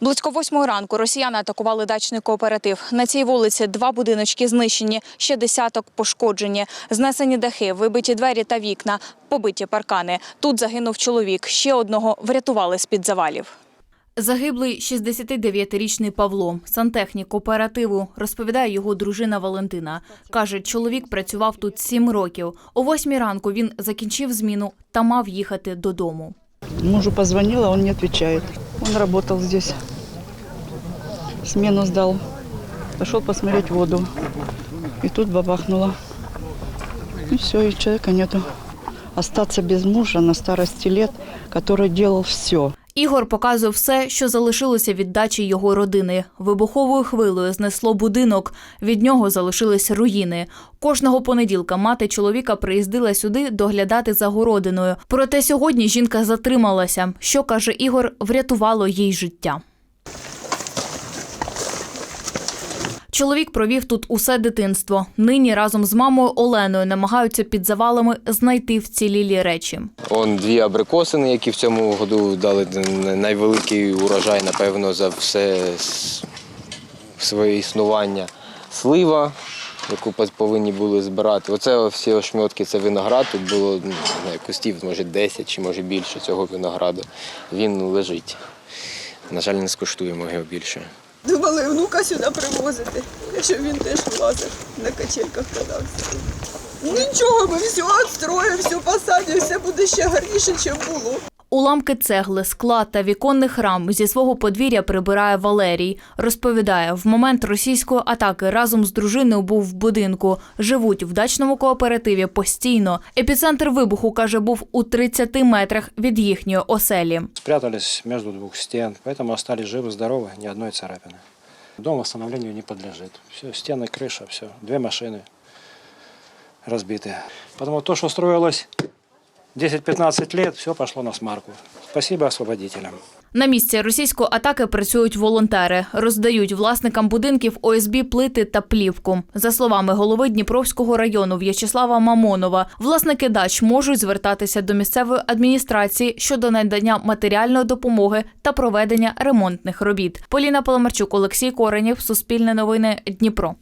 Близько восьмої ранку росіяни атакували дачний кооператив. На цій вулиці два будиночки знищені, ще десяток пошкоджені. Знесені дахи, вибиті двері та вікна, побиті паркани. Тут загинув чоловік. Ще одного врятували з-під завалів. Загиблий 69-річний Павло, сантехнік кооперативу, розповідає його дружина Валентина. Каже, чоловік працював тут сім років. О восьмій ранку він закінчив зміну та мав їхати додому. Мужу позвонила, он не отвечает. Он работал здесь. Смену сдал. Пошел посмотреть воду. И тут бабахнуло. И все, и человека нету. Остаться без мужа на старости лет, который делал все. Ігор показує все, що залишилося від дачі його родини. Вибуховою хвилою знесло будинок. Від нього залишились руїни. Кожного понеділка мати чоловіка приїздила сюди доглядати за городиною. Проте сьогодні жінка затрималася. Що каже Ігор, врятувало їй життя. Чоловік провів тут усе дитинство. Нині разом з мамою Оленою намагаються під завалами знайти вцілілі речі. Он дві абрикосини, які в цьому году дали найвеликий урожай, напевно, за все своє існування. Слива, яку повинні були збирати. Оце всі ошмьотки, це виноград. Тут було не знаю, кустів, може 10 чи може більше цього винограду. Він лежить. На жаль, не скуштуємо його більше. Думали внука сюди привозити, щоб він теж влазив на качельках катався. Нічого, ми все відстроїмо, все посадимо, все буде ще гарніше, ніж було. Уламки цегли, скла та віконних рам зі свого подвір'я прибирає Валерій. Розповідає, в момент російської атаки разом з дружиною був в будинку. Живуть в дачному кооперативі постійно. Епіцентр вибуху, каже, був у 30 метрах від їхньої оселі. Спрятались между двух стен, поэтому остались живы, здоровы, ни одной царапины. Дом восстановлению не подлежит. Все, стены, крыша, все. Две машины разбиты. Потому то, что строилось 10-15 лет, все пошло на смарку. Спасибо освободителям. На місці російської атаки працюють волонтери, роздають власникам будинків ОСБ плити та плівку. За словами голови Дніпровського району В'ячеслава Мамонова, власники дач можуть звертатися до місцевої адміністрації щодо надання матеріальної допомоги та проведення ремонтних робіт. Поліна Паламарчук, Олексій Коренєв, Суспільне новини, Дніпро.